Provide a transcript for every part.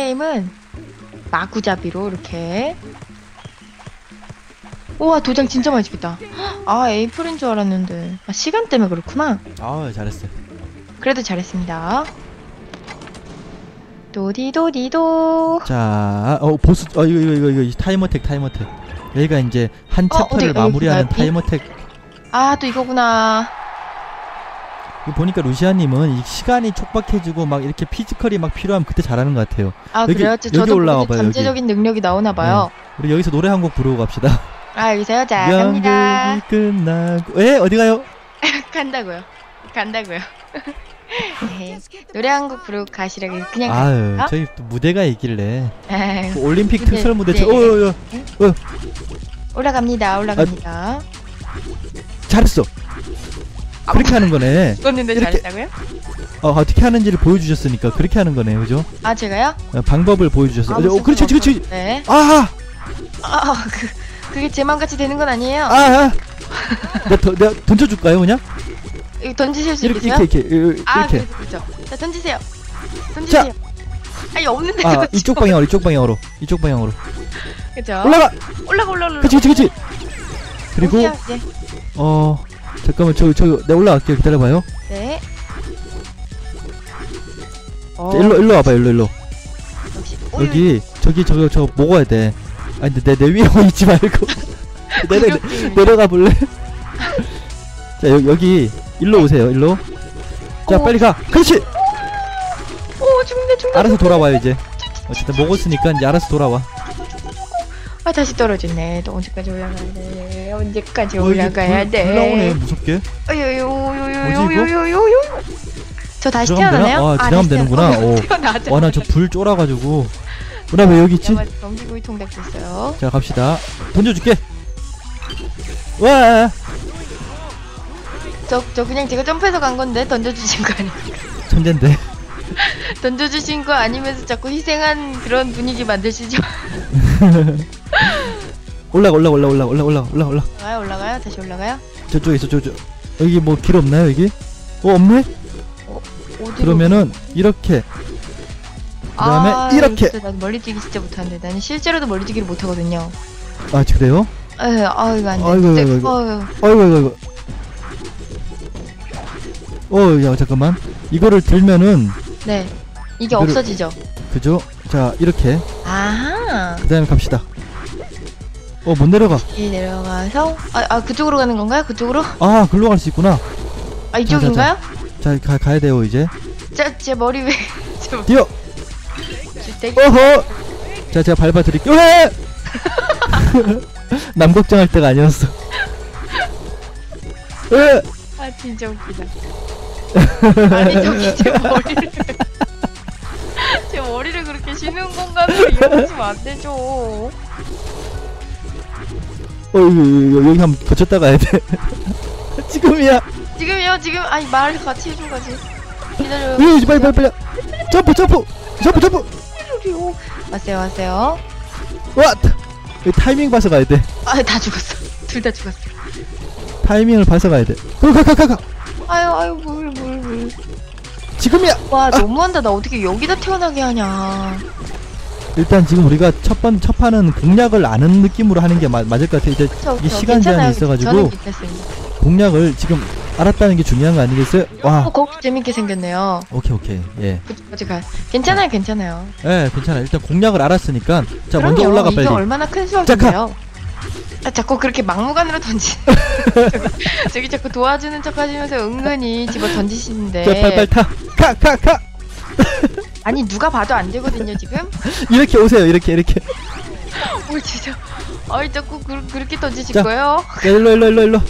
게임은 마구잡이로 이렇게 우와 도장 진짜 많이 찍겠다 아 에이플인 줄 알았는데 아, 시간 때문에 그렇구나 아 잘했어요. 그래도 잘했습니다 도디도디도 자, 어 보스, 어 이거 이거 이거, 이거 타임어택 타임어택. 여기가 이제 한 어, 챕터를 어디, 마무리하는 어디? 타임어택. 아 또 이거구나 이거 보니까 루시아님은 이 시간이 촉박해지고 막 이렇게 피지컬이 막 필요하면 그때 잘하는 것 같아요. 아 여기- 그래요? 저- 여기 올라와 봐요, 여기. 네. 잠재적인 능력이 나오나 봐요 우리 여기서 노래 한 곡 부르고 갑시다. 아 여기서요? 자 갑니다 끝나고, 에 어디 가요? 간다고요 간다고요 에헤이, 노래 한 곡 부르고 가시라고 그냥 아유, 가? 저희 또 무대가 있길래 에휴, 그 올림픽 근데- 특설 무대. 네. 어, 어, 어, 올라갑니다 올라갑니다 아, 잘했어. 그렇게 하는 거네. 이렇게- 잘했다고요? 어, 어떻게 하는지를 보여주셨으니까 그렇게 하는 거네, 그죠? 아 제가요? 어, 방법을 보여주셨어요. 아, 어, 무슨 그렇지, 그렇지, 그렇지. 네. 아, 아, 그, 그게 제 맘같이 되는 건 아니에요. 아, 아. 내가, 더, 내가 던져줄까요, 그냥? 이거 던지실 수 이렇게, 있으세요? 이렇게, 이렇게, 이렇게. 아, 이렇게. 그렇죠, 그렇죠. 자, 던지세요. 던지세요. 아니, 없는데. 아, 이쪽 방향으로, 이쪽 방향으로, 이쪽 방향으로. 그죠? 올라가! 올라가, 올라가, 올라가. 그치, 그치, 그치. 그리고, 오세요, 이제. 어, 잠깐만, 저, 저, 내가 올라갈게요. 기다려봐요. 네. 자, 어, 일로, 일로 와봐요, 일로, 일로. 역시. 어, 여기, 저기, 저거, 저거 먹어야 돼. 아, 근데 내, 내 위에 있지 말고. 내려, 구경꾼. 내려가 볼래? 자, 여, 여기, 일로 오세요, 일로. 자, 오. 빨리 가. 그렇지! 오, 죽네, 죽네. 알아서 돌아와요, 이제. 어쨌든 먹었으니까 이제 알아서 돌아와. 아, 다시 떨어졌네. 또 언제까지 올라가야 돼? 언제까지 어, 이게 올라가야 불- 불 나오네, 돼? 무섭게. 어요요요요요요요요. 저 다시 들어가면 되나? 태어나나요? 아, 지나가면 다시 되는구나. 오. 태어나죠. 와, 나 저 불 쫄아가지고. 누나 왜 여기 있지? 넘기구이 통닭됐어요. 자, 갑시다. 던져줄게. 와, 저, 저 그냥 제가 점프해서 간 건데 던져주신 거 아니에요? 천재인데. 던져주신 거 아니면서 자꾸 희생한 그런 분위기 만드시죠? 올라가, 올라가, 올라가, 올라가, 올라가, 올라가, 올라가, 올라가. 올라가요, 올라가요, 다시 올라가요. 저쪽에 있어, 저쪽. 여기 뭐 길 없나요, 여기? 어, 없네? 어디로? 그러면은, 이렇게. 그다음에 아, 이렇게. 진짜 난 멀리 뛰기 진짜 못하는데 나는 실제로도 멀리 뛰기를 못하거든요. 아, 그래요? 에휴, 아 이거 안 돼. 아이고, 진짜, 아이고, 아이고. 어휴, 어이구, 어이구, 어이구. 어, 야, 잠깐만. 이거를 들면은, 네, 이게 이거를- 없어지죠. 그죠? 자, 이렇게. 아하. 그 다음에 갑시다. 어, 못 내려가. 이 내려가서 아, 아 그쪽으로 가는 건가요? 그쪽으로? 아, 글로 갈 수 있구나. 아 이쪽인가요? 자, 가, 가야 돼요, 이제. 자, 제 머리 왜? 저 뛰어! 주택. 어허! 자, 제가 밟아 드릴게요. 으아! 남 걱정할 때가 아니었어. 으아! 아 진짜 웃기다. 아니 저기 제 머리를 제 머리를 그렇게 쉬는 공간으로 이용하시면 안 되죠. 어, 여기, 여기, 한번 거쳤다 가야 돼. 지금이야. 지금요 지금 아니 말 같이 해줘가지. 기다려요. 으, 빨리, 빨리, 빨리. 점프, 점프! 점프, 점프! 기다려요. 왔어요 왔어요. 와! 여기 타이밍 봐서 가야 돼. 아다 죽었어. 둘 다 죽었어. 타이밍을 봐서 가야 돼. 가, 가, 가, 가, 가. 아유 아유 물물 물. 지금이야! 와 너무한다. 나 어떻게 여기다 태어나게 하냐. 일단 지금 우리가 첫 번, 첫 판은 공략을 아는 느낌으로 하는 게 마, 맞을 것 같아. 이제 저, 이게 저 시간 제한이 괜찮아요. 있어가지고. 저는 괜찮습니다. 공략을 지금 알았다는 게 중요한 거 아니겠어요? 와. 어 거기 재밌게 생겼네요. 오케이, 오케이. 예. 그쪽까지 가. 괜찮아요 괜찮아요. 예, 괜찮아. 일단 공략을 알았으니까. 자, 먼저 그럼요. 올라가, 빨리. 얼마나 큰. 수학인데요. 아, 자꾸 그렇게 막무가내로 던지. 저기, 저기 자꾸 도와주는 척하시면서 은근히 집어 던지시는데. 자, 빨리, 빨리 타. 가, 가, 가! 아니 누가 봐도 안 되거든요 지금. 이렇게 오세요, 이렇게, 이렇게. 뭘 진짜. 아이 자꾸 그, 그렇게 던지실 자. 거예요? 자, 일로, 일로, 일로, 일로.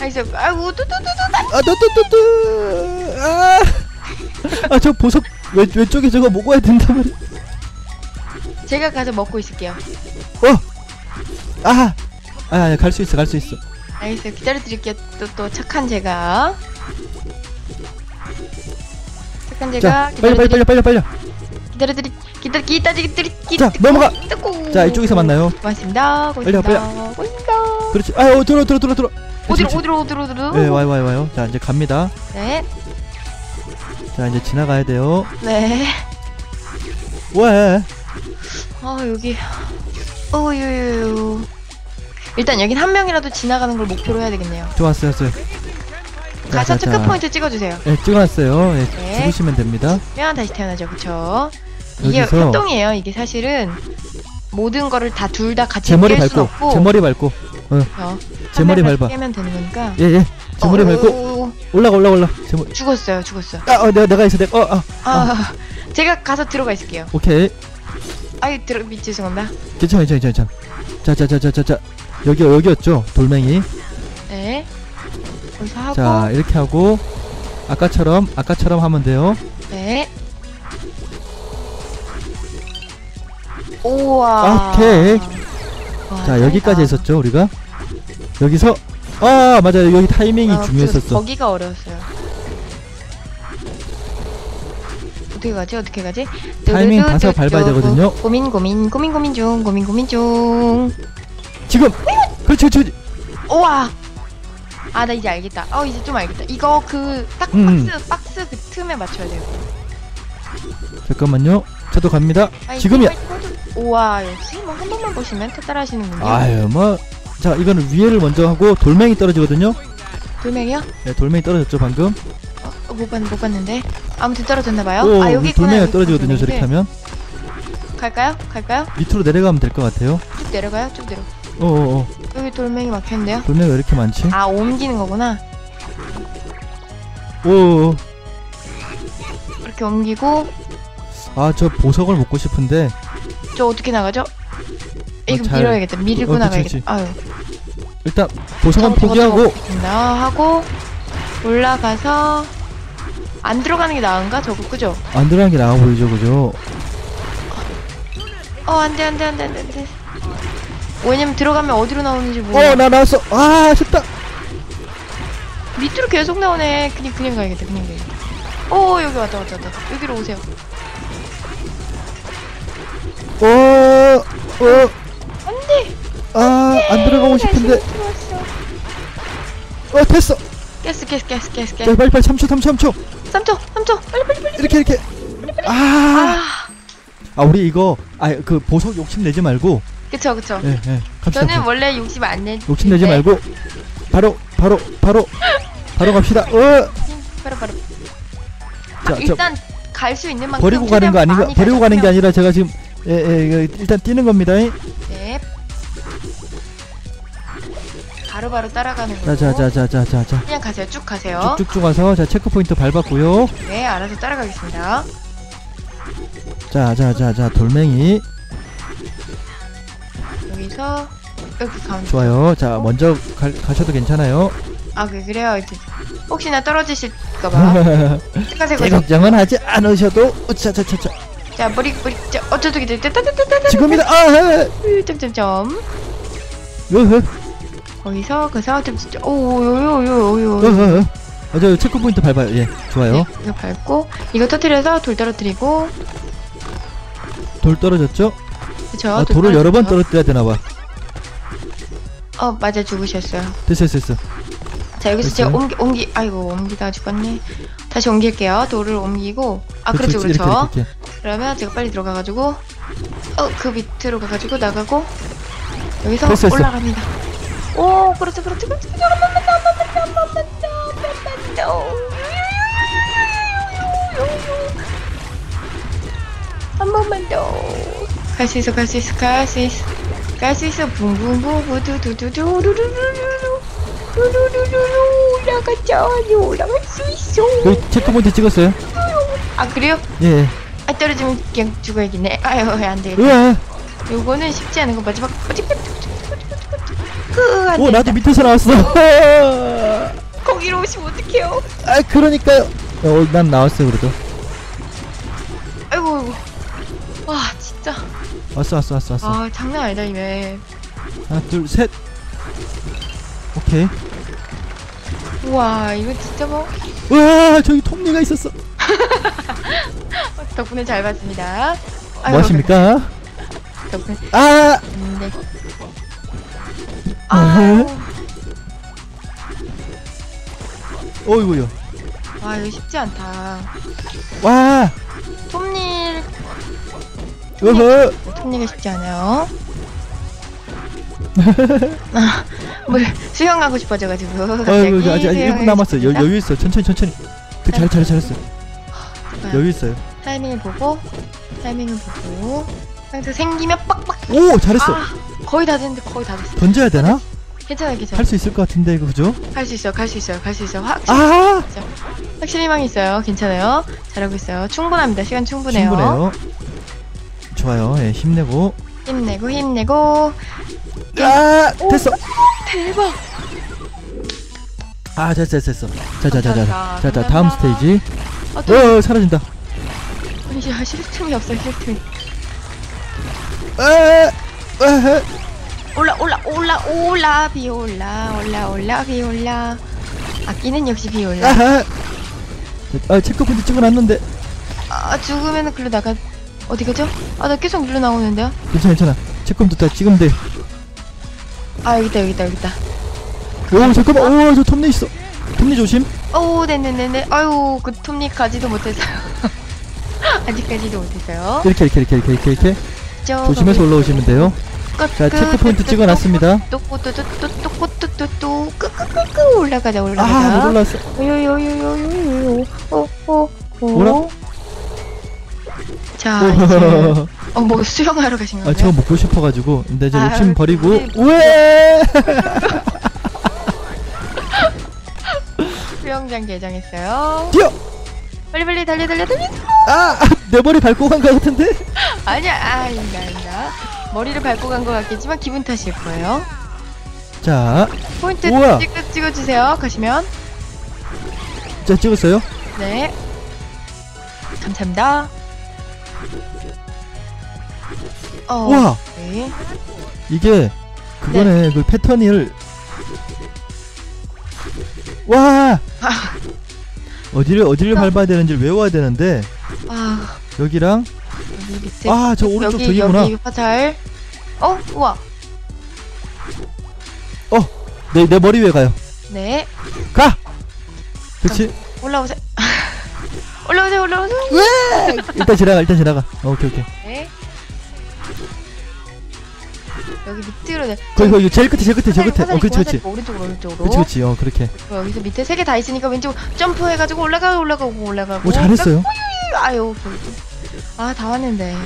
아이 저 아이고 뚜뚜뚜뚜. 아, 또, 또, 또, 또. 아! 아, 저 보석, 왼, 왼쪽에 저거 먹어야 말이야. 제가 가서 먹고 있을게요. 어! 아! 아, 갈 수 있어, 갈 수 있어. 알겠어요. 기다려 드릴게요. 또 또 착한 제가. 착한 제가 자, 빨리, 빨리, 빨리, 빨리, 빨리. 기다려드리 기다려 기다려드리 기. 자, 넘어가. 기다고. 자, 이쪽에서 만나요. 고맙습니다. 빨리 와, 고맙습니다. 고맙습니다. 그렇지. 아, 어, 들어, 들어, 들어, 들어. 어디로. 어디로 어디로 어디로? 네, 와요, 와요, 와요. 자, 이제 갑니다. 네. 자, 이제 지나가야 돼요. 네. 왜? 아 여기 어유유 일단 여긴 한 명이라도 지나가는 걸 목표로 해야 되겠네요 좋았어요, 좋았어요. 가서 체크 포인트 찍어주세요 네, 찍어놨어요. 예, 네. 죽으시면 됩니다. 면 다시 태어나죠 그쵸 이게 여기서- 협동이에요 이게 사실은 모든 거를 다 둘 다 같이 제 머리 깰 순 밟고, 없고 제 머리 밟고. 어, 제한 머리 명만 밟아. 깨면 되는 거니까 예, 예. 제 머리 어, 밟고. 오, 오, 오. 올라가, 올라가, 올라. 제 머리. 죽었어요 죽었어요 아, 어, 내가, 내가 있어, 내가. 어, 아, 아 제가 가서 들어가 있을게요 오케이. 아이 들어 미 죄송합니다 괜찮아, 괜찮아, 괜찮아. 자, 자, 자, 자, 자, 자. 여기, 여기였죠? 돌멩이. 네 여기서 하고 자, 이렇게 하고. 아까처럼, 아까처럼 하면 돼요. 네 우와 오케이. 와, 자, 여기까지. 했었죠, 우리가? 여기서, 아, 맞아요. 여기 타이밍이 아, 중요했었어. 거기가 어려웠어요. 어떻게 가지? 어떻게 가지? 타이밍 봐서. 밟아야 되거든요. 고민 고민 고민 고민 중 고민 고민 중. 지금! 그렇지, 그렇지. 우와. 아 나 이제 알겠다. 어 이제 좀 알겠다. 이거 그딱 음. 박스 박스 그 틈에 맞춰야 돼요. 잠깐만요. 저도 갑니다. 지금이야. 파이팅, 파이팅. 우와 역시 뭐 한 번만 보시면 또 따라하시는군요. 아유, 뭐. 자, 이거는 위에를 먼저 하고 돌멩이 떨어지거든요. 돌멩이요? 네, 돌멩이 떨어졌죠, 방금. 어, 어, 못, 봤, 못 봤는데. 아무튼 떨어졌나 봐요. 오, 아 여기 돌멩이가 떨어지거든요, 저렇게. 하면. 갈까요? 갈까요? 밑으로 내려가면 될 것 같아요. 쭉 내려가요? 쭉 내려. 어어어. 여기 돌멩이 막혔는데요. 돌멩이가 왜 이렇게 많지? 아 옮기는 거구나. 오오오. 이렇게 옮기고 아, 저 보석을 먹고 싶은데. 저 어떻게 나가죠? 이거 잘- 밀어야겠다. 밀고 어, 나가야겠다. 그치. 아유. 일단, 보석은 포기하고. 저거 먹겠습니다. 하고 올라가서 안 들어가는 게 나은가? 저거 그죠? 안 들어간 게 나아 보이죠, 그죠? 어 안돼 안돼 안돼 안돼 안돼. 왜냐면 들어가면 어디로 나오는지 몰라. 어, 나 나왔어. 아, 아쉽다. 밑으로 계속 나오네. 그냥 그냥 가야겠다. 그냥 가야겠다. 오 여기 왔다 왔다 왔다. 여기로 오세요. 어, 어. 안돼. 아, 안 들어가고 싶은데. 어, 됐어. 깼어 깼어 깼어 깼어 자, 깼어. 빨리, 빨리, 3초, 3초, 3초. 3초 3초 빨리 빨리 빨리. 이렇게, 이렇게. 아. 아 아, 우리 이거, 아, 그 보석 욕심 내지 말고. 그쵸 그쵸. 예, 예. 갑시다. 저는 원래 욕심 안 내. 욕심 내지 네. 말고. 바로, 바로, 바로. 바로 갑시다. 어. 바로 바로. 자, 아, 저 일단 갈 수 있는 만큼 버리고 가는 거 아닌가? 버리고 가는 게. 아니라 제가 지금 예, 예, 일단 뛰는 겁니다. 잉? 네. 바로바로 따라가는 자, 거고. 자, 자, 자, 자, 자, 자. 그냥 가세요. 쭉 가세요. 쭉쭉쭉 와서 자 체크 포인트 밟았고요. 네, 알아서 따라가겠습니다. 자, 자, 자, 자 돌멩이 여기서 여기 가면 좋아요. 자 먼저 가, 가셔도 괜찮아요. 아, 그 그래요. 이제 혹시나 떨어지실까봐. 가세요. 걱정은 하지 않으셔도 자자자자 자, 머리 머리 자, 어쩌도 기대. 따따따따따. 지금이다. 아, 해. 점점점. 으흐, 거기서 그래서 점점점. 오요요요요. 으흐. 맞아요. 체크 포인트 밟아요. 예, 좋아요. 네, 이거 밟고 이거 터트려서 돌 떨어뜨리고 돌 떨어졌죠? 그쵸 아, 돌 돌을 여러 번. 떨어뜨려야 되나 봐. 어 맞아 죽으셨어요 됐어, 됐어. 자 여기서 제가 됐어요? 옮기 옮기 아이고 옮기다가 죽었네 다시 옮길게요 돌을 옮기고 아 그렇죠 이렇게, 그렇죠 이렇게, 이렇게. 그러면 제가 빨리 들어가가지고 어 그 밑으로 가가지고 나가고 여기서 됐어, 됐어. 올라갑니다 오 그렇죠 그렇죠 그렇죠 그렇죠. 한 번만 더, 더갈 수 있어 갈 수 있어 갈 수 있어 갈 수 있어 붕붕붕붕 두두두두루루루루 루루루루루 올라가자 올라갈 수 있어 여기 체크 포인트 찍었어요? 아 그래요? 예. 예. 아 떨어지면 그냥 죽어야겠네. 아유 안 되겠다. 으아. 요거는 쉽지 않은 거 마지막 오, 돼. 나도 밑에서 나왔어. 거기로 오시면 어떡해요? 아, 그러니까요. 어, 난 나왔어요, 그래도. 아이고 아이고. 와 진짜 왔어, 왔어, 왔어, 왔어. 아 장난 아니다 이게. 하나, 둘, 셋. 오케이. 우와 이거 진짜 뭐 우와, 저기 톱니가 있었어. 덕분에 잘 봤습니다. 아이고, 뭐 하십니까? 덕분에 아, 네. 아, 어이구요. 와 이거 쉽지 않다. 와, 톱닐 어허. 톱니가 쉽지 않아요. 아, 물 수영하고 싶어져가지고 갑자기 아이고 아직 아직 1분 수영을 남았어. 여, 했습니다. 여유 있어. 천천히 천천히. 그, 잘 잘 잘했어. 좋아요. 여유 있어요. 타이밍을 보고 타이밍을 보고 상태 생기면 빡빡 오 잘했어. 아 거의 다 됐는데 거의 다 됐어 던져야 되나? 괜찮아 괜찮아 할수 있을 것 같은데 이거 그죠? 할수 있어요 갈 수 있어요 갈 수 있어요 확 아 확실히 희망이 있어요 괜찮아요 잘하고 있어요 충분합니다 시간 충분해요 충분해요. 좋아요. 예, 힘내고. 힘내고 힘내고 아 됐어. 대박 아 됐어 됐어 됐어. 자자자자. 자자 다음. 스테이지. 아, 또 어 사라진다. 야, 쉴 틈이 없어 쉴 틈이 아, 아, 올라 올라 올라 올라 비 올라 올라 올라 비 올라 아끼는 역시 비 올라 아, 아 체크포인트 찍어놨는데 아 죽으면 글로 나가 어디 가죠? 아 나 계속 눌러 나오는데요 괜찮아 괜찮아. 체크포인트 다 찍으면 돼. 아 여기다 여기다 여기다 오 잠깐만. 오저 톱니 있어. 톱니 조심. 오 네네네네 아유 그 톱니 가지도 못했어요 아직까지도 못했어요 이렇게 이렇게 이렇게 이렇게 이렇게 조심해서 올라오시면 돼요. 자 체크 포인트 찍어놨습니다. 또또또또또또또또또 끄끄끄끄 올라가자 올라가자 아못 올랐어. 요요요요요요 오오오 뭐라? 자 이제 어뭐 수영하러 가신 아? 저거 먹고 싶어가지고 근데 이제 아, 욕심 버리고 우리- 왜? 수영장 개장했어요 뛰어! 빨리 빨리 달려 달려 달려 아내 머리 밟고 간것 같은데? 아니야 아 아니다 아니다 머리를 밟고 간 것 같겠지만 기분 탓일 거예요 자, 포인트 우와. 찍어 찍어주세요 가시면 자 찍었어요? 네 감사합니다 어, 우와! 네. 이게 그거네 그 패턴을 와! 아, 어디를 어디를 밟아야 되는지 를 외워야 되는데 아. 여기랑? 여기 밑에 아 저 오른쪽 여기 저기구나. 여기 화살. 어 우와. 내내 머리 위에 가요. 네. 가! 그렇지 올라오세요 올라오세요 올라오세요. 왜? 일단 지나가 일단 지나가. 어, 오케이 오케이. 네. 여기 밑으로 내 거기 거기 제일 끝에 제일 끝에 제일 끝에. 어 그렇지 그렇지 오른쪽으로 오른쪽으로 그렇지 그렇지. 어 그렇게. 어, 여기서 밑에 세 개 다 있으니까 왼쪽 점프해가지고 올라가 올라가고 올라가고. 오 잘했어요. 아유 아다 왔는데.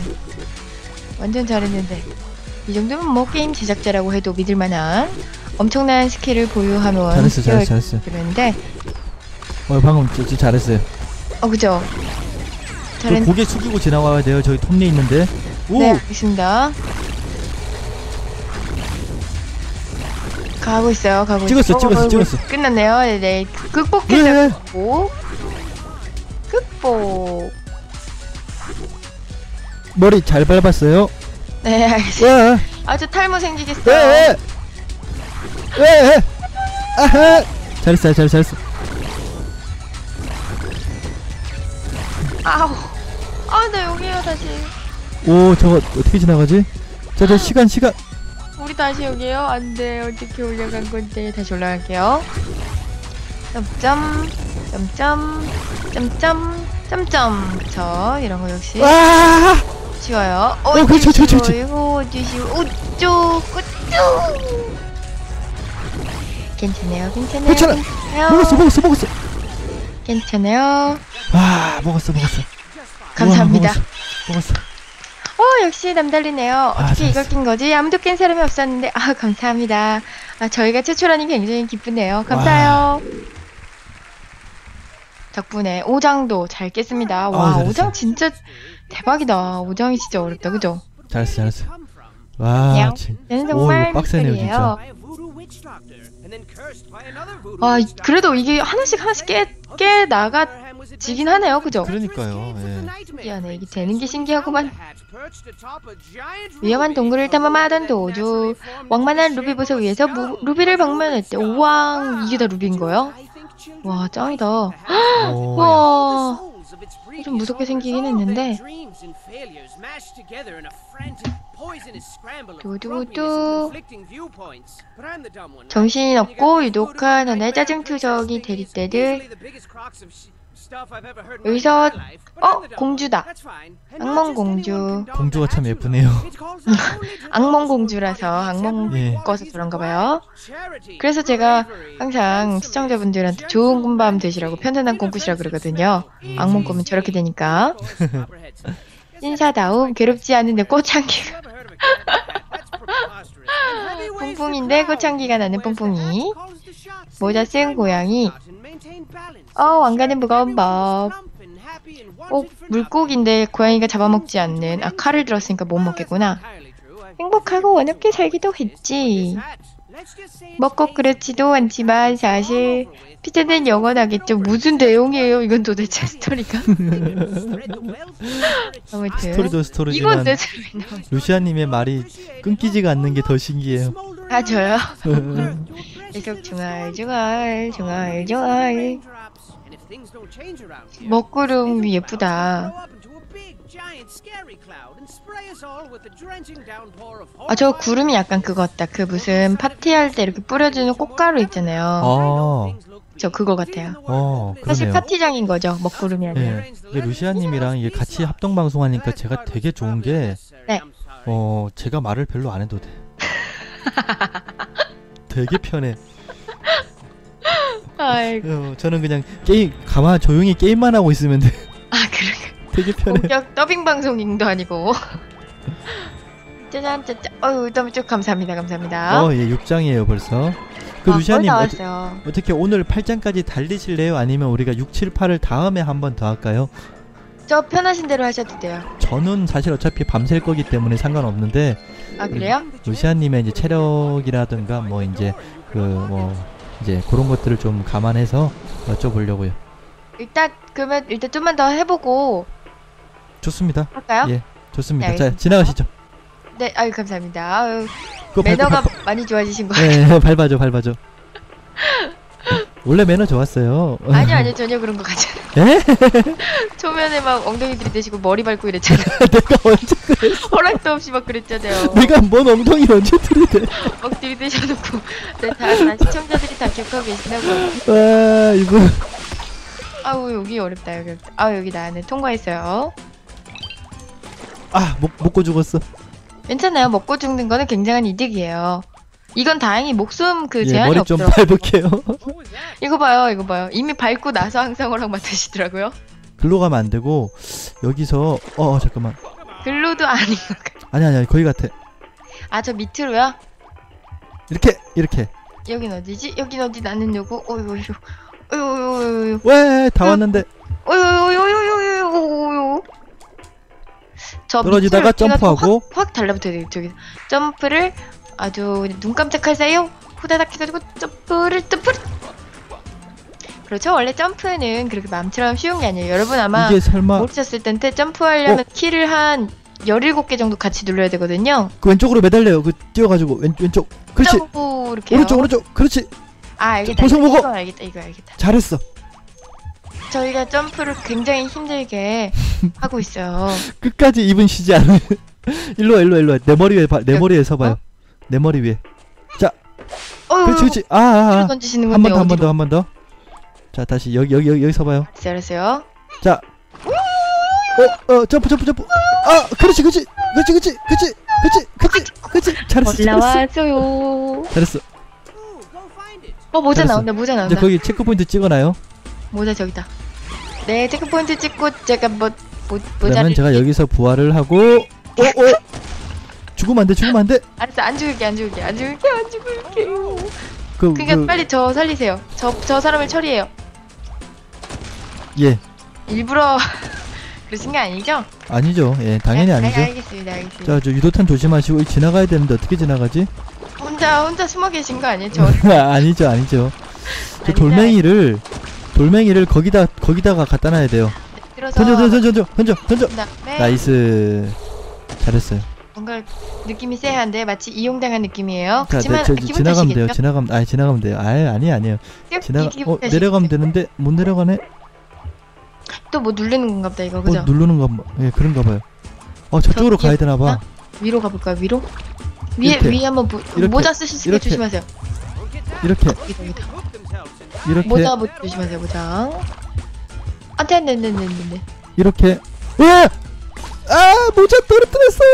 완전 잘했는데. 이 정도면 뭐 게임 제작자라고 해도 믿을만한 엄청난 스킬을 보유하면 잘했어 잘했어 잘했어 그런데 어 방금 저, 저 잘했어요 어 그죠? 저 잘했 고개 숙이고 지나와야 돼요. 저기 톱니 있는데. 오! 네 알겠습니다. 가고 있어요 가고 찍었어, 있어요. 찍었어, 어, 어, 찍었어. 끝났네요. 네, 네. 예. 극복했고 극복. 머리 잘 밟았어요. 네 알겠습니다. 와 아주 탈모 생기겠어요. 왜? 왜? 아하! 잘했어, 잘했어, 잘했어. 아우 아나 여기에요 다시 오, 저거 어떻게 지나가지? 자, 저 시간, 시간. 우리 다시 여기에요 안돼 어떻게 올라간 건데 다시 올라갈게요 점점 점점 점점 점점 저 이런 거 역시 와! 쉬워요 어, 그렇지, 그렇지, 그렇지. 이거 우쭈 우쭈 괜찮아요 괜찮아요 괜찮아. 괜찮아요 먹었어, 먹었어, 먹었어. 괜찮아요 와, 먹었어, 먹었어. 감사합니다 우와, 먹었어, 먹었어. 어 역시 남달리네요 어떻게 잘했어. 이걸 낀 거지 아무도 낀 사람이 없었는데 아 감사합니다 아 저희가 최초라니 굉장히 기쁘네요 감사해요 덕분에 오장도 잘 깼습니다 와 아, 잘했어. 오장 진짜 대박이다 오장이 진짜 어렵다 그죠 잘했어, 잘했어. 와. 진. 얘는 오, 정말 빡세네요. 아 그래도 이게 하나씩 하나씩 깨, 깨 나가지긴 하네요. 그죠? 그러니까요, 예. 신기하네 이게 되는 게 신기하구만. 위험한 동굴을 탐험하던 도주. 왕만한 루비 보석 위에서 무, 루비를 방문했대 우왕! 이게 다 루비인 거야? 와 짱이다. 오, 와, 좀 무섭게 생기긴 했는데. 두두두. 정신이 없고 유독한 하나의 짜증투성이 대립대들 여기서 어 공주다. 악몽 공주. 공주가 참 예쁘네요. 악몽 공주라서 악몽 예. 꿔서 그런가 봐요. 그래서 제가 항상 시청자분들한테 좋은 꿈밤 되시라고 편안한 꿈 꾸시라 그러거든요. 악몽 꾸면 저렇게 되니까. 신사다움 괴롭지 않은데 꽃향기가. 뿡뿡인데 꽃향기가 나는 뿡뿡이. 모자 쓴 고양이 어 왕가는 무거운 법 어, 물고기인데 고양이가 잡아먹지 않는 아 칼을 들었으니까 못 먹겠구나. 행복하고 원없게 살기도 했지. 먹고 그렇지도 않지만 사실 피자는 영원하겠죠 무슨 내용이에요? 이건 도대체 스토리가? 아무튼 스토리도 이건 스토리지만 대체 왜 나와 루시아님의 말이 끊기지가 않는 게 더 신기해요. 아 저요? 계속 중얼중얼 중얼중얼 먹구름 예쁘다. 아 저 구름이 약간 그거 같다. 그 무슨 파티할 때 이렇게 뿌려주는 꽃가루 있잖아요. 아, 저 그거 같아요. 어, 사실 그러네요. 파티장인 거죠. 먹구름이 아니라. 예, 이게 루시아님이랑 이게 같이 합동 방송하니까 제가 되게 좋은 게, 네. 어, 제가 말을 별로 안 해도 돼. 되게 편해. 아이고 어, 저는 그냥 게임 가만 조용히 게임만 하고 있으면 돼. 아 그래 되게 편해. 본격 더빙 방송인도 아니고 짜잔 짜잔 어유 너무 쭉 감사합니다 감사합니다 어, 예, 6장이에요 벌써. 그 아, 루시아님 어떻게 오늘 8장까지 달리실래요? 아니면 우리가 6, 7, 8을 다음에 한 번 더 할까요? 저 편하신 대로 하셔도 돼요 저는 사실 어차피 밤샐 거기 때문에 상관없는데 아 그래요? 루시아님의 이제 체력이라든가 뭐 이제 그 뭐 이제 그런 것들을 좀 감안해서 여쭤보려고요. 일단 그러면 일단 좀만 더 해보고 좋습니다. 할까요? 예, 좋습니다. 네, 자. 지나가시죠. 네, 아유 감사합니다. 아유, 매너가 밟- 많이 좋아지신 거예요? 예, 밟아줘, 밟아줘. 원래 매너 좋았어요. 아니요, 아니요, 전혀 그런 거 같지 않아요. 에? 초면에 막 엉덩이 들이대시고 머리 밟고 이랬잖아요. 내가 언제 그랬어? 허락도 없이 막 그랬잖아요. 내가 뭔 엉덩이 언제 들이대? 막 들이대셔놓고 네, 다, 다 시청자들이 다 기억하고 계시다고. 와 이분 아우 여기 어렵다 여기 어렵다. 아 여기 나네 통과했어요. 아 목, 먹고 죽었어. 괜찮아요. 먹고 죽는 거는 굉장한 이득이에요. 이건 다행히 목숨 그 예, 제한이 머리 좀 없더라고요. 밟을게요. 이거 봐요, 이거 봐요. 이미 밟고 나서 항상 허락 맡으시더라고요. 글로 가면 안 되고 여기서 어, 어 잠깐만. 글로도 아닌 것 같아. 아니 아니 아니 거기 같아. 아, 저 밑으로요? 이렇게 이렇게. 여긴 어디지? 여긴 어디 나는 누구? 어이구, 어이구. 어이구, 어이구, 왜다 왔는데 어이구, 어이구, 어이구, 어이구. 저 떨어지다가 점프하고. 확, 확 달라붙어야 돼요, 저기. 점프를 아주 눈 깜짝할 사이에 후다닥 해가지고 점프를, 점프를. 그렇죠. 원래 점프는 그렇게 마음처럼 쉬운 게 아니에요. 여러분 아마 이게 설마 모르셨을 텐데 점프하려면 키를 한 17개 정도 같이 눌러야 되거든요. 그 왼쪽으로 매달려요. 그 뛰어가지고 왼 왼쪽. 그렇지. 점프 이렇게 오른쪽 오른쪽. 그렇지. 아 알겠다. 이거, 먹어. 이거 알겠다. 이거 알겠다. 잘했어. 저희가 점프를 굉장히 힘들게 하고 있어요. 끝까지 입은 쉬지 않으면 일로 와 일로 와 일로 와. 내 머리 위에 봐. 내 머리 위에 서 봐요. 어? 내 머리 위에. 어휴, 그렇지 그렇지. 아, 아, 아. 던지시는 한 건데 번더한번 어디로? 더한번 더. 자 다시 여기 여기 여기, 여기 서 봐요. 알았어요, 알았어요. 자. 어, 어, 점프, 점프, 점프. 아, 그렇지, 그렇지, 그렇지, 그렇지, 그렇지, 그렇지, 그렇지, 그렇지. 잘했어, 잘했어, 올라왔어요. 잘했어. 어 모자 잘했어. 나온다, 모자 이제 나온다. 거기 체크 포인트 찍어놔요. 모자 저기다. 네, 체크 포인트 찍고 제가 뭐 모, 그러면 모자를 제가 여기서 부활을 하고, 어, 어, 죽으면 안 돼, 죽으면 안 돼. 알았어, 안 죽을게, 안 죽을게, 안 죽을게, 안 죽을게요. 그, 그러니까 그, 빨리 저 살리세요. 저 저 사람을 처리해요. 예, 일부러 그러신 게 아니죠? 아니죠. 예, 당연히 아, 아니죠. 알, 알겠습니다, 알겠습니다. 자, 저 유도탄 조심하시고 지나가야 되는데 어떻게 지나가지? 혼자 혼자 숨어 계신 거 아니에요? 저 아니죠, 아니죠. 저. 돌멩이를 돌멩이를 거기다 거기다가 갖다 놔야 돼요. 들어서 던져, 던져, 던져, 던져, 던져. 나이스. 잘했어요. 뭔가 느낌이 쎄한데 마치 이용당한 느낌이에요. 자, 그렇지만 네, 저, 저, 기분 지나가면 돼요. 탓이겠죠? 지나가면 아, 지나가면 돼요. 아, 아니 아니에요. 지나가 기분 어, 탓이겠죠? 내려가면 되는데 못 내려가네. 또 뭐 누르는 건가 보다 이거 뭐 그죠? 누르는 뭐- 예, 그런가 봐요. 어, 저쪽으로? 가야 되나 봐. 위로 가볼까요? 위로? 위에 이렇게. 위에 한번 보, 이렇게. 모자 때 이렇게. 조심하세요. 이렇게, 여기다 여기다. 이렇게. 모자 보, 조심하세요 모자. 아, 네네네네네. 이렇게 예! 아 모자 떨어뜨렸어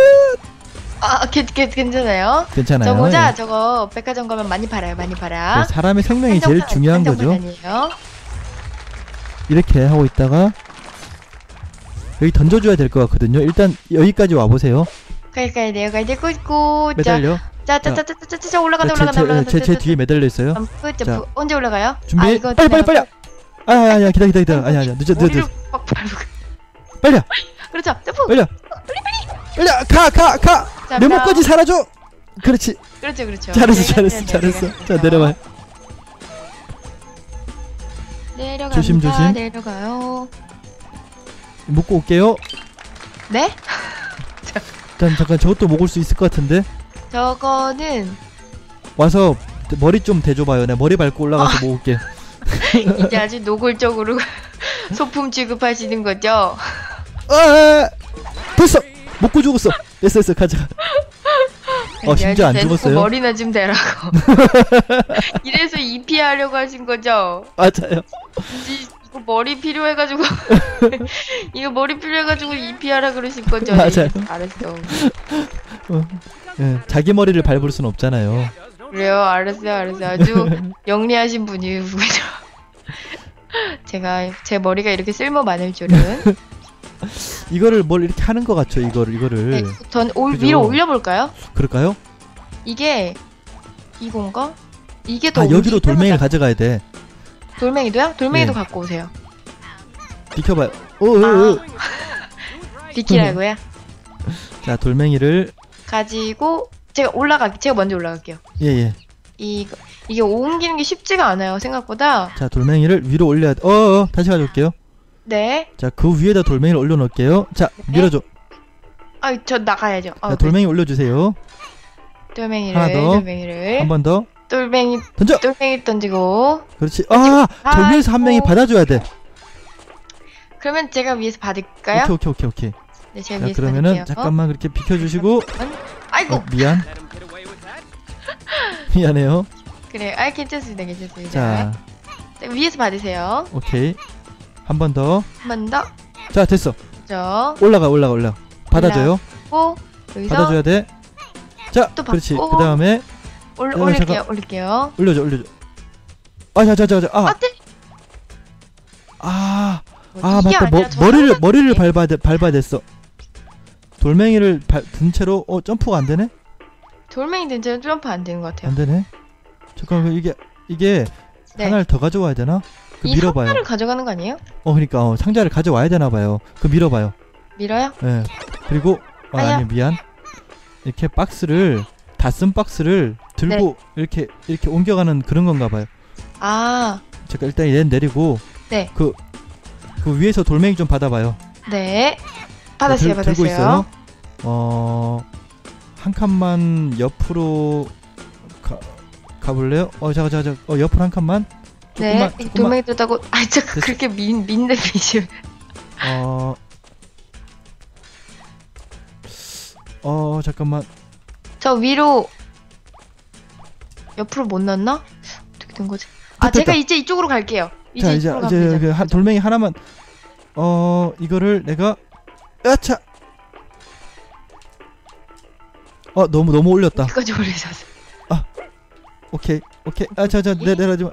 아, 괜, 괜, 괜찮아요. 괜찮아요. 저 모자 예. 저거 백화점 가면 많이 팔아요, 많이 팔아. 네, 사람의 생명이 제일 한정판- 중요한 거죠. 한정판이에요. 이렇게 하고 있다가 여기 던져줘야 될 것 같거든요. 일단 여기까지 와 보세요. 가까이 내가 이제 꽂고 매달려. 자자자자자자 올라간다 올라간다 올라간다. 제, 제, 제 뒤에 매달려 있어요. 점프 자. 점프 언제 올라가요? 준비. 아, 이거 빨리 빨리 빨리. 내가 아야 아야 기다려 기다려 기다려. 아니야 아니야. 늦어 늦어 늦어. 빡 밟고. 빨리 그렇죠. 점프 빨리 빨리. 가가가내 자, 목까지 살아줘 그렇지. 그렇죠 그렇죠. 잘했어 잘했어 잘했어. 자 내려와. 내려갑니다. 조심, 조심. 내려가요. 먹고 올게요. 네? 일단 잠깐 저것도 먹을 수 있을 것 같은데. 저거는 와서 머리 좀 대줘봐요. 내가 머리 밟고 올라가서 먹을게. 이제 아주 노골적으로 소품 취급하시는 거죠? 아 됐어. 먹고 죽었어. 됐어 됐어. 가자. 어 심지어 안 죽었어요? 머리나 좀 대라고. 이래서 EP 하려고 하신 거죠? 맞아요. 이- 이거 머리 필요해가지고. 이거 머리 필요해가지고 EP 하라 그러신 거죠? 맞아요. 네, 알았어 예, 자기 머리를 밟을 순 없잖아요. 그래요? 알았어요 알았어요. 아주 영리하신 분이군요 제가 제 머리가 이렇게 쓸모 많을 줄은 이거를 뭘 이렇게 하는 것 같죠 이거를 이거를 네, 전 올, 그죠. 위로 올려볼까요? 그럴까요? 이게 이건가? 이게 더 아 여기로 돌멩이를. 가져가야 돼 돌멩이도요? 돌멩이도 네. 갖고 오세요 비켜봐요 오오오 비키라고요? 자 돌멩이를 가지고 제가 올라가 제가 먼저 올라갈게요 예예 이거 이게 옮기는 게 쉽지가 않아요 생각보다 자 돌멩이를 위로 올려야 돼 어어 다시 가져올게요 네. 자 그 위에다 돌멩이를 올려놓을게요. 자 밀어줘. 아, 저 나가야죠. 어, 자 돌멩이 올려주세요. 네. 돌멩이를, 하나 더. 돌멩이를, 한 번 더. 돌멩이, 던져! 돌멩이 던지고. 그렇지. 아 아, 돌멩이에서 한 명이. 받아줘야 돼. 그러면 제가 위에서 받을까요? 오케이 오케이 오케이 오케이. 네, 제가 자 위에서 그러면은 받을게요. 잠깐만 그렇게 비켜주시고. 아이고, 어, 미안. 미안해요. 그래, 아, 괜찮습니다, 괜찮습니다. 자. 자, 위에서 받으세요. 오케이 한 번 더. 자한번 더, 됐어. 저, 올라가 올라가 올라가. 받아줘요. 고 여기서 받아줘야 돼 자 또 그렇지. 받고. 그 다음에 올, 어, 올릴게요. 올릴게요. 올려줘 올려줘. 아 자 자 자 자 아 아, 네. 아, 뭐, 아. 이게 맞다. 머, 아니라 저 머리를 사람한테 머리를 밟아야 돼 밟아야 됐어. 돌멩이를 발, 든 채로 어 점프가 안 되네? 돌멩이 든지는 점프 안 되는 것 같아요. 안 되네? 잠깐만 이게 이게 네. 하나를 더 가져와야 되나 그 이 밀어봐요 상자를 가져가는 거 아니에요? 어 그러니까 어, 상자를 가져와야 되나 봐요 그 밀어봐요 밀어요? 예 그리고 아, 아야. 아니 미안 이렇게 박스를 다 쓴 박스를 들고 네. 이렇게 이렇게 옮겨가는 그런 건가 봐요 아, 제가 일단 얘 내리고 네. 그, 그 위에서 돌멩이 좀 받아봐요 네. 받았어요, 들, 들고. 있어요. 어, 한 칸만 옆으로 가, 가볼래요? 어, 잠깐, 잠깐, 잠깐. 어, 옆으로 한 칸만. 네, 조금만, 이 조금만. 돌멩이 뜯다고 아, 저. 그렇게 민 민대 미시. 어, 어, 잠깐만. 저 위로 옆으로 못 넣나? 어떻게 된 거지? 아, 됐다, 제가. 이제 이쪽으로 갈게요. 이제 자, 이제, 이쪽으로 이제 가면 그. 한, 돌멩이 하나만. 어, 이거를 내가, 아차! 어, 너무, 너무 올렸다. 여기까지 올리셔서. 오케이, 오케이. 아, 자, 자, 내, 내려지 마.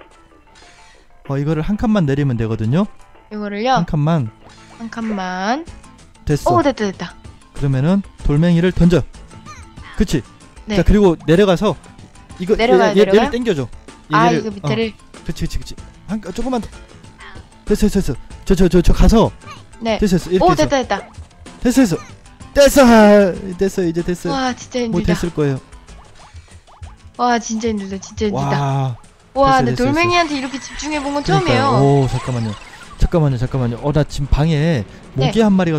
어, 이거를 한 칸만 내리면 되거든요. 이거를요 한 칸만. 한 칸만. 됐어. 오, 됐다, 됐다. 그러면은 돌멩이를 던져. 그치? 네. 자 그리고 내려가서 이거 내려가요, 얘, 얘, 내려가요? 얘를 당겨줘. 아, 얘를- 이거 밑에를. 어, 그치 그치 그치. 한 조금만 더. 됐어 됐어 됐어. 저 저 저 저 가서 네. 됐어 됐어 이렇게 오. 됐다, 됐다. 됐어 됐어. 됐어 아, 됐어 이제 됐어. 와, 진짜 뭐 힘들다. 됐을 거예요. 와, 진짜 힘들다, 진짜 힘들다. 와. 와, 근데 됐어, 돌멩이한테 이렇게 집중해 본 건 그러니까요. 처음이에요. 오 잠깐만요. 잠깐만요 잠깐만요. 어 나 지금 방에 모기 네. 한 마리가